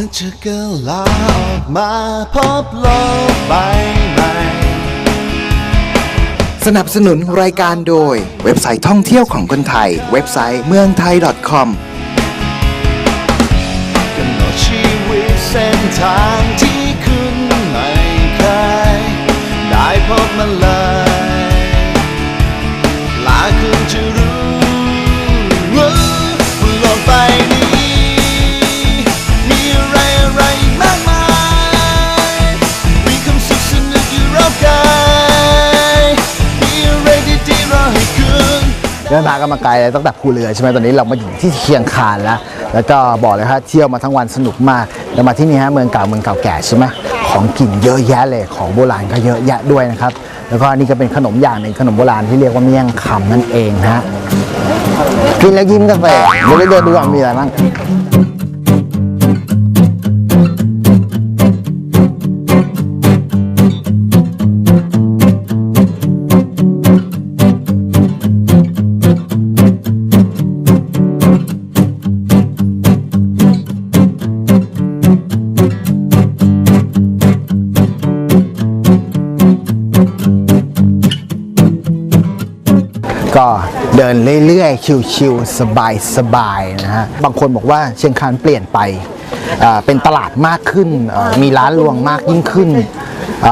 มันจะกิดลาออกมาพบโลกใบใหม่ สนับสนุนรายการโดย เว็บไซต์ท่องเที่ยวของคนไทย เว็บไซต์เมืองไทย .com กำหนดชีวิตเส้นทางที่ ดินทางกันมาไกลเลยตั้งแต่ภูเรือใช่ไหมตอนนี้เรามาอยู่ที่เชียงคานแล้ว แล้วก็บอกเลยครับเที่ยวมาทั้งวันสนุกมากแล้วมาที่นี่ฮะเมืองเก่าเมืองเก่าแก่ใช่ไหมของกินเยอะแยะเลยของโบราณก็เยอะแยะด้วยนะครับ แล้วก็อันนี่ก็เป็นขนมอย่างหนึ่งขนมโบราณที่เรียกว่าเมี่ยงคำนั่นเองฮะกินแล้วยิ้มกันไปเดี๋ยวไปเดินดูว่ามีอะไรบ้าง ก็เดินเรื่อยๆ ชิวๆสบายๆนะฮะ บางคนบอกว่าเชียงคานเปลี่ยนไป เป็นตลาดมากขึ้น มีร้านรวงมากยิ่งขึ้นอ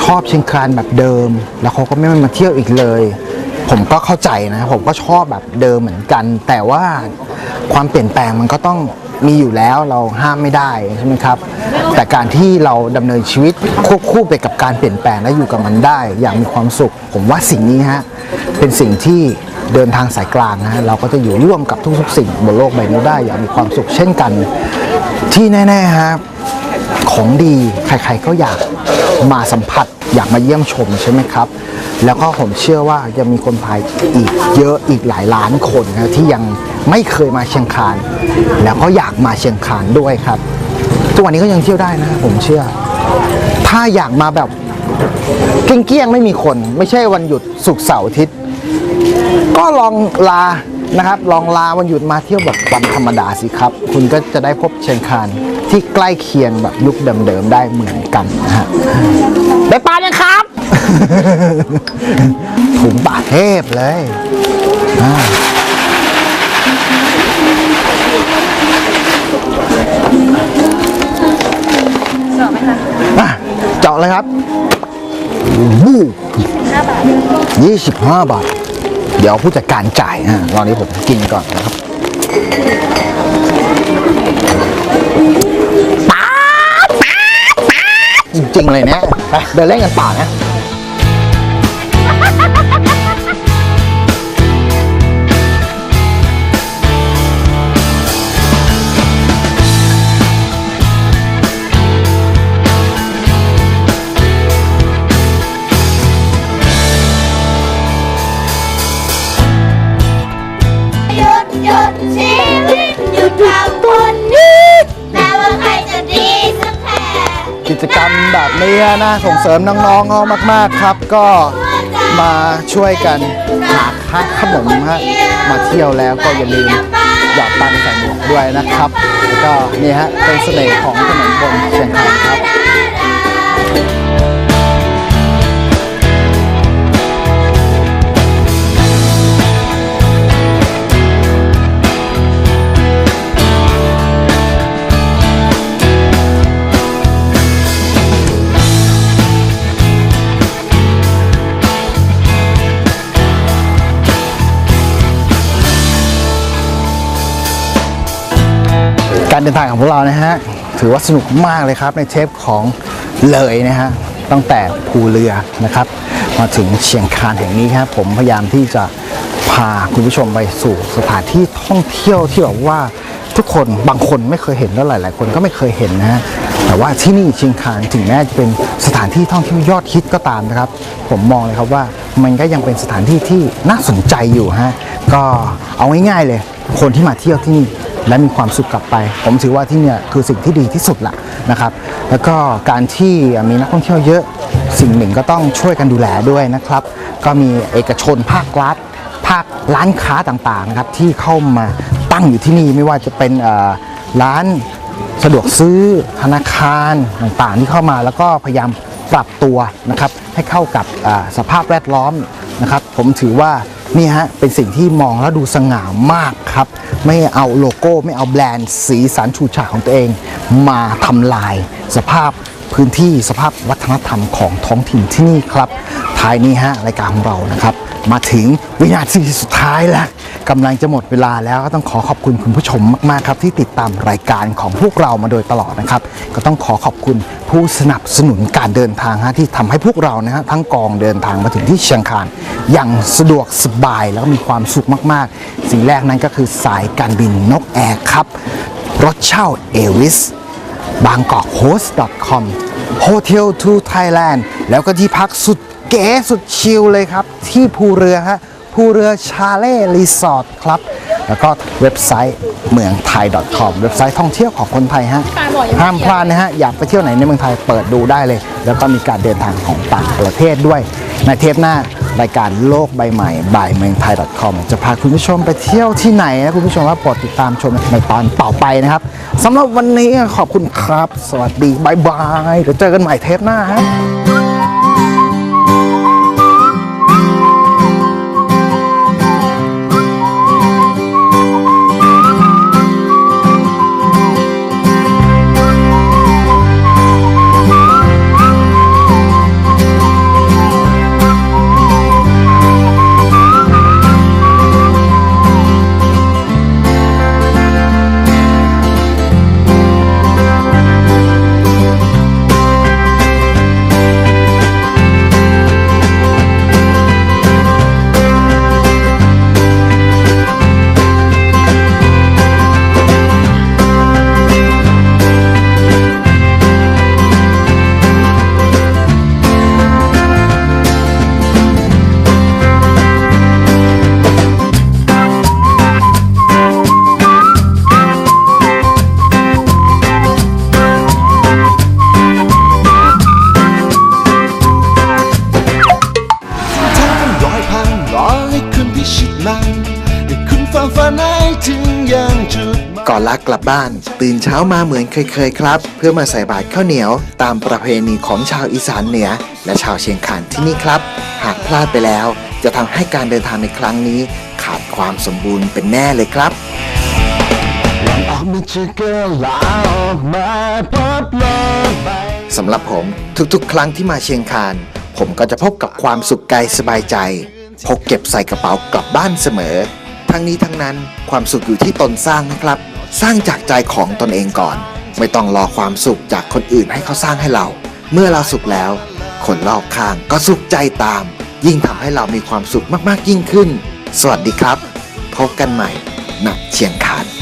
ชอบเชียงคานแบบเดิม แล้วเขาก็ไม่มาเที่ยวอีกเลย ผมก็เข้าใจนะ ผมก็ชอบแบบเดิมเหมือนกัน แต่ว่าความเปลี่ยนแปลงมันก็ต้อง มีอยู่แล้วเราห้ามไม่ได้ใช่ไหมครับ แต่การที่เราดำเนินชีวิตควบคู่ไปกับการเปลี่ยนแปลงและอยู่กับมันได้ อย่างมีความสุข ผมว่าสิ่งนี้ฮะเป็นสิ่งที่เดินทางสายกลางนะเราก็จะอยู่ร่วมกับทุกๆสิ่งบนโลกใบนี้ได้อย่างมีความสุขเช่นกัน ที่แน่ๆครับ ของดีใครๆก็อยากมาสัมผัสอยากมาเยี่ยมชมใช่ไหมครับ แล้วก็ผมเชื่อว่ายังมีคนไทยอีกเยอะอีกหลายล้านคนนะที่ยังไม่เคยมาเชียงคาน แล้วก็อยากมาเชียงคานด้วยครับทุกวันนี้ก็ยังเที่ยวได้นะผมเชื่อ ถ้าอยากมาแบบเกี้ยงๆไม่มีคน ไม่ใช่วันหยุดศุกเสาร์อาทิตย์ ก็ลองลานะครับ ลองลาวันหยุดมาเที่ยวแบบวันธรรมดาสิครับ คุณก็จะได้พบเชียงคาน ที่ใกล้เคียงแบบยุคเดิมๆได้เหมือนกันนะฮะได้ปลายังครับ ถุงป่าเทพเลยอ่าอะเจาะเลยครับวู้ยี่สิบห้าบาท เดี๋ยวผู้จัดการจ่ายฮะตอนนี้ผมกินก่อนนะครับ ป๊าป๊าป๊าจริงๆเลยเนี่ยไปเดินเล่นกันป่านะ นี้นะส่งเสริมน้องๆเขามากๆครับ ก็มาช่วยกันหาค่าขนมฮะมาเที่ยวแล้วก็อย่าลืมหยอดตังค์ใส่หมวกด้วยนะครับ แล้วก็นี่ฮะเป็นเสน่ห์ของถนนบนเชียงคานครับ การเดินทางของพวกเรานะฮะถือว่าสนุกมากเลยครับในเทปของเลยนะฮะตั้งแต่ภูเรือนะครับ มาถึงเชียงคานแห่งนี้ครับผมพยายามที่จะพาคุณผู้ชมไปสู่สถานที่ท่องเที่ยวที่แบบว่าทุกคนบางคนไม่เคยเห็นแล้วหลาย ๆ คนก็ไม่เคยเห็นนะฮะแต่ว่าที่นี่เชียงคานถึงแม้จะเป็นสถานที่ท่องเที่ยวยอดฮิตก็ตามนะครับ ผมมองเลยครับว่ามันก็ยังเป็นสถานที่ที่น่าสนใจอยู่ฮะก็เอาง่ายๆเลย คนที่มาเที่ยวที่นี่ และมีความสุขกลับไป ผมถือว่าที่เนี่ยคือสิ่งที่ดีที่สุดละนะครับ แล้วก็การที่มีนักท่องเที่ยวเยอะสิ่งหนึ่งก็ต้องช่วยกันดูแลด้วยนะครับ ก็มีเอกชนภาครัฐภาคร้านค้าต่างๆนะครับที่เข้ามาตั้งอยู่ที่นี่ไม่ว่าจะเป็นร้านสะดวกซื้อธนาคารต่างๆที่เข้ามาแล้วก็พยายามปรับตัวนะครับให้เข้ากับสภาพแวดล้อมนะครับ ผมถือว่า นี่ฮะเป็นสิ่งที่มองแล้วดูสง่ามากครับ ไม่เอาโลโก้ไม่เอาแบรนด์สีสันฉูดฉาดของตัวเอง มาทำลายสภาพพื้นที่สภาพวัฒนธรรมของท้องถิ่นที่นี่ครับท้ายนี้ฮะรายการของเรานะครับ มาถึงวินาทีสุดท้ายแล้ว กำลังจะหมดเวลาแล้วก็ต้องขอขอบคุณคุณผู้ชมมาก ๆ ครับ ที่ติดตามรายการของพวกเรามาโดยตลอดนะครับ ก็ต้องขอขอบคุณผู้สนับสนุนการเดินทางฮะที่ทำให้พวกเรานะฮะทั้งกองเดินทางมาถึงที่เชียงคานอย่างสะดวกสบายแล้วก็มีความสุขมาก ๆ สิ่งแรกนั้นก็คือสายการบินนกแอร์ครับรถเช่าเอวิสบางกอกโฮส .com Hotel to Thailand แล้วก็ที่พักสุดเก๋สุดชิลเลยครับ ที่ภูเรือฮะ ภูเรือชาเล่รีสอร์ทครับ แล้วก็เว็บไซต์เมืองไทย .com เว็บไซต์ท่องเที่ยวของคนไทยฮะห้ามพลาดนะฮะอยากไปเที่ยวไหนในเมืองไทยเปิดดูได้เลย แล้วก็มีการเดินทางของต่างประเทศด้วย ในเทปหน้ารายการโลกใบใหม่บ่ายเมืองไทย .com จะพาคุณผู้ชมไปเที่ยวที่ไหนนะคุณผู้ชมว่าโปรดติดตามชมในตอนต่อไปนะครับสำหรับวันนี้ขอบคุณครับ สวัสดีบายบายเดี๋ยวเจอกันใหม่เทปหน้าฮะ ถึงยังจุดก่อนลักกลับบ้าน ตื่นเช้ามาเหมือนเคยๆครับ เพื่อมาใส่บาตรข้าวเหนียว ตามประเพณีของชาวอีสานเหนือ และชาวเชียงคานที่นี่ครับ หากพลาดไปแล้ว จะทำให้การเดินทางในครั้งนี้ ขาดความสมบูรณ์เป็นแน่เลยครับออกมาจากเกลาออกมาพบโลกใบสำหรับผมทุกๆ ครั้งที่มาเชียงคาน ผมก็จะพบกับความสุขกายสบายใจ พกเก็บใส่กระเป๋ากลับบ้านเสมอ ทั้งนี้ทั้งนั้นความสุขอยู่ที่ตนสร้างนะครับ สร้างจากใจของตนเองก่อน ไม่ต้องรอความสุขจากคนอื่นให้เขาสร้างให้เรา เมื่อเราสุขแล้ว คนรอบข้างก็สุขใจตาม ยิ่งทำให้เรามีความสุขมากๆยิ่งขึ้น สวัสดีครับ พบกันใหม่ณเชียงคาน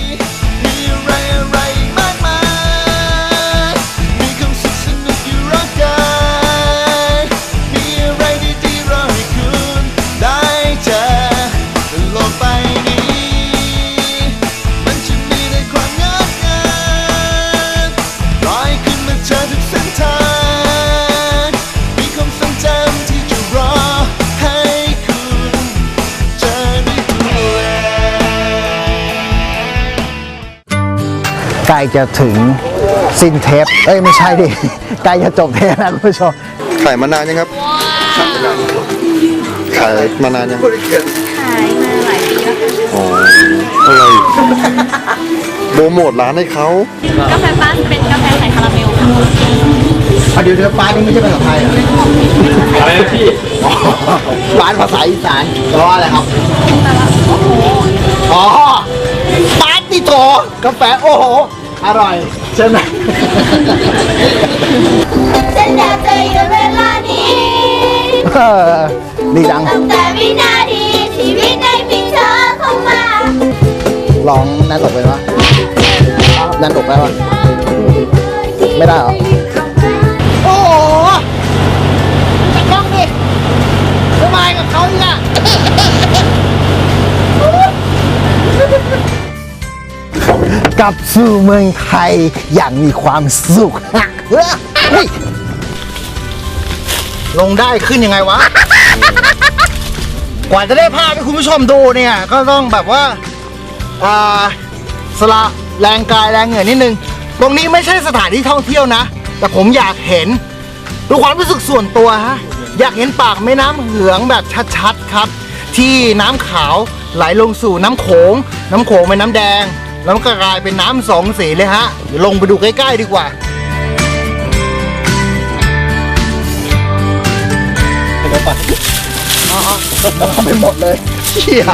จะถึงสิ้นเทป เอ้ยไม่ใช่ดิ ใกล้จะจบเทปนะคุณผู้ชม ขายมานานยังครับ ขายมานานยัง ขายมาหลายปีแล้วค่ะอ๋อ อะไรโปรโมทร้านให้เขากาแฟป้าเป็นกาแฟไข่คาราเมลค่ะเดี๋ยวเดี๋ยวป้านี่ไม่ใช่ภาษาไทยเหรออะไรนะพี่ป้านภาษาอีสานแปลว่าอะไรครับอ๋อป้านติโตกาแฟโอ้โห อร่อยใช่ไหมฉันอยากจะอยู่เวลานี้ เออดีดัง ตั้งแต่วินาทีชีวิตได้มีเธอเข้ามาลองนั่นออกไปวะนั่นออกไปวะไม่ได้เหรอ กลับสู่เมืองไทยอย่างมีความสุขเฮ้ยลงได้ขึ้นยังไงวะ กว่าจะได้ภาพให้คุณผู้ชมดูเนี่ย ก็ต้องแบบว่าอ่าสละแรงกายแรงเหงื่อนิดนึง ตรงนี้ไม่ใช่สถานที่ท่องเที่ยวนะ แต่ผมอยากเห็นดูความรู้สึกส่วนตัวฮะ อยากเห็นปากแม่น้ำเหืองแบบชัดๆครับ ที่น้ำขาวไหลลงสู่น้ำโขง น้ำโขงเป็นน้ำแดง แล้วมันก็กลายเป็นน้ำสองสีเลยฮะเดี๋ยวลงไปดูใกล้ ๆ ดีกว่าไปหมดเลยเชี่ย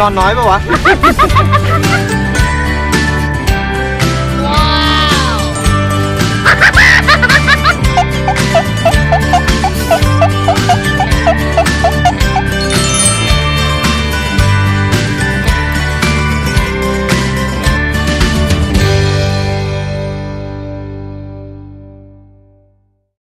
นอนน้อยปะวะ